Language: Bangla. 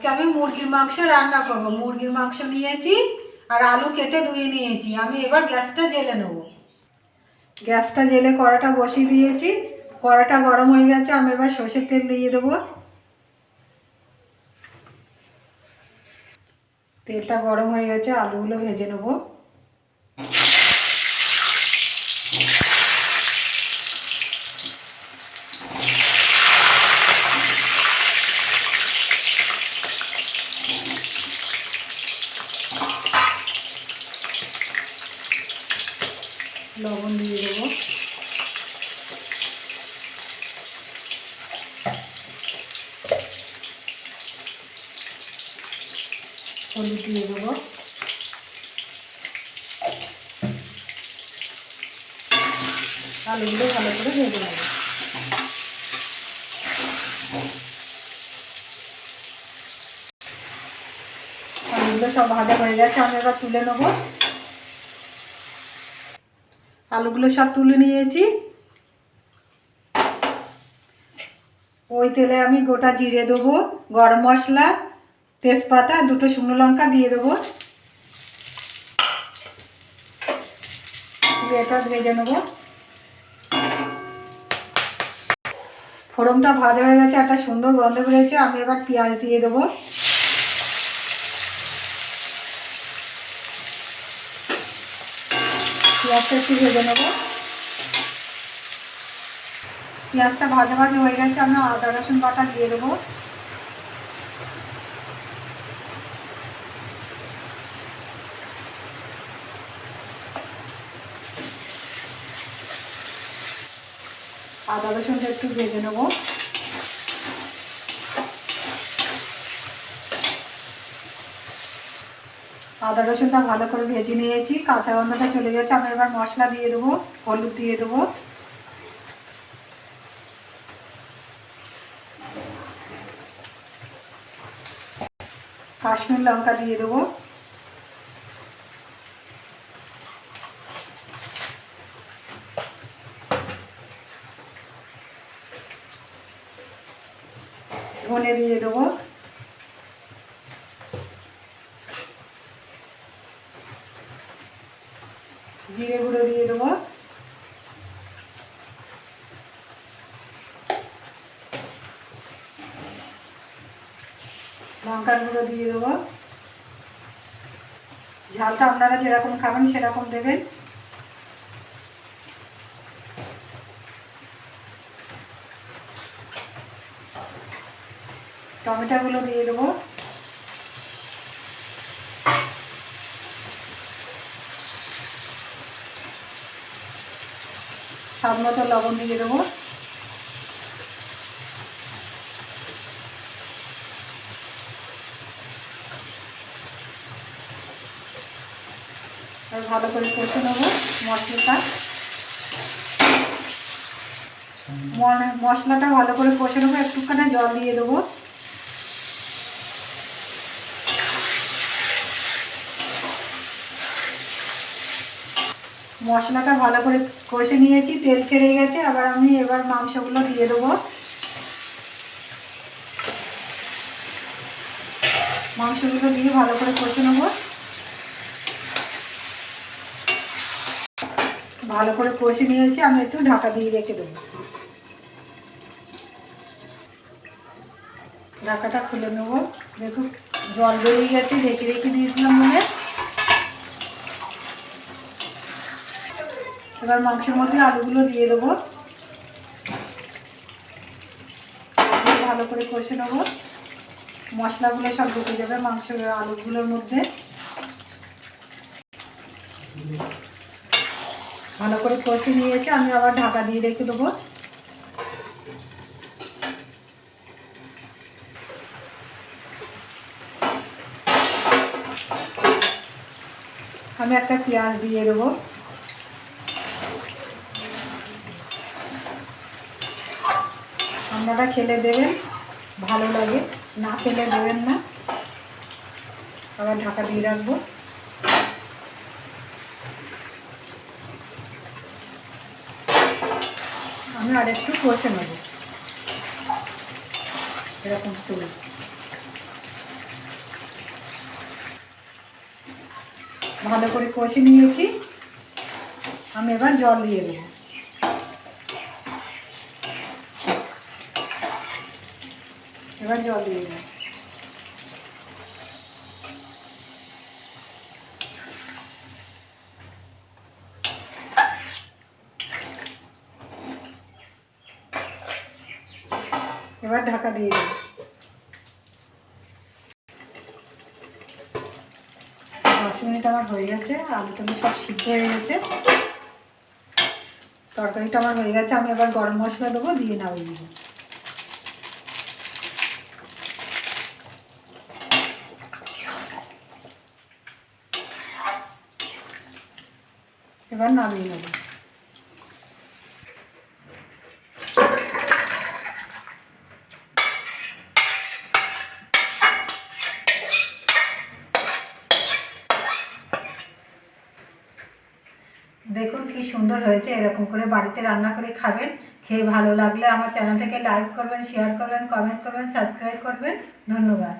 আজকে আমি মুরগির মাংস রান্না করব। মুরগির মাংস নিয়েছি আর আলু কেটে ধুয়ে নিয়েছি। আমি এবার গ্যাসটা জেলে নেব। গ্যাসটা জেলে কড়াটা বসিয়ে দিয়েছি। কড়াটা গরম হয়ে গেছে, আমি এবার সর্ষের তেল দিয়ে দেবো। তেলটা গরম হয়ে গেছে, আলুগুলো ভেজে নেব। লবণ দিয়ে দেবো। হলুদ দিয়ে দেবো। আলুগুলো ভালো করে ভেজে নেব। আলুগুলো সব ভাজা হয়ে গেছে, আমি এবার তুলে নেব। আলুগুলো সব তুলে নিয়েছি। ওই তেলে আমি গোটা জিরে দেবো, গরম মশলা, তেজপাতা, দুটো শুকনো লঙ্কা দিয়ে দেবো। এটা ভেজে নেব। ফোড়নটা ভাজা হয়ে গেছে, একটা সুন্দর গন্ধ বেরোচ্ছে, আমি এবার পেঁয়াজ দিয়ে দেবো। পেঁয়াজটা একটু ভেজে নেব। পেঁয়াজটা ভাজা ভাজা হয়ে গেছে আমি আদা, রসুন বাটা দিয়ে দেবো। আদা, রসুনটা একটু ভেজে নেব। আদা রসুনটা ভালো করে ভেজে নিয়েছি, কাঁচা গন্ধটা চলে গেছে আমি এবার মশলা দিয়ে দেবো, হলুদ দিয়ে দেবো। কাশ্মীর লঙ্কা দিয়ে দেবো। ধনে দিয়ে দেবো। জিরে গুঁড়ো দিয়ে দেবো। লঙ্কার গুঁড়ো দিয়ে দেবো। ঝালটা আপনারা যেরকম খাবেন সেরকম দেবেন। টমেটোগুলো দিয়ে দেবো। স্বাদ মতো লবণ দিয়ে দেবো। আর ভালো করে কষে নেব মশলাটা। মশলাটা ভালো করে কষে নেব, একটুখানি জল দিয়ে দেবো। মশলাটা ভালো করে কষে নিয়েছি, তেল ছেড়ে গেছে, আবার আমি এবার মাংসগুলো দিয়ে দেবো। মাংসগুলো দিয়ে ভালো করে কষে নেব। ভালো করে কষে নিয়েছি, আমি একটু ঢাকা দিয়ে রেখে দেবো। ঢাকাটা খুলে নেব। দেখুন, জল বেরিয়ে গেছে রেখে রেখে দিয়েছিলাম মনে এবার মাংসের মধ্যে আলুগুলো দিয়ে দেবো। ভালো করে কষে নেব। মশলাগুলো সব ঢুকে যাবে মাংস আলুগুলোর মধ্যে। ভালো করে কষে নিয়েছে, আমি আবার ঢাকা দিয়ে রেখে দেবো। আমি একটা পেঁয়াজ দিয়ে দেবো। আপনারা খেলে দেবেন, ভালো লাগে। না খেলে দেবেন না। আবার ঢাকা দিয়ে রাখব। আমি আর একটু কষে নেব। এরকম তুলি ভালো করে কষে নিয়েছি। আমি এবার জল দিয়ে দেবো। এবার জল দিয়ে দেবো। এবার ঢাকা দিয়ে দেবো। দশ মিনিট আমার হয়ে গেছে, আলু টালু সব সিদ্ধ হয়ে গেছে। তরকারিটা আমার হয়ে গেছে, আমি এবার গরম মশলা দেবো, দিয়ে নামিয়ে দেবো এবার নামিয়ে নেব। দেখুন কি সুন্দর হয়েছে, এরকম করে বাড়িতে রান্না করে খাবেন। খেয়ে ভালো লাগলে আমার চ্যানেলটাকে লাইক করবেন, শেয়ার করবেন কমেন্ট করবেন সাবস্ক্রাইব করবেন। ধন্যবাদ।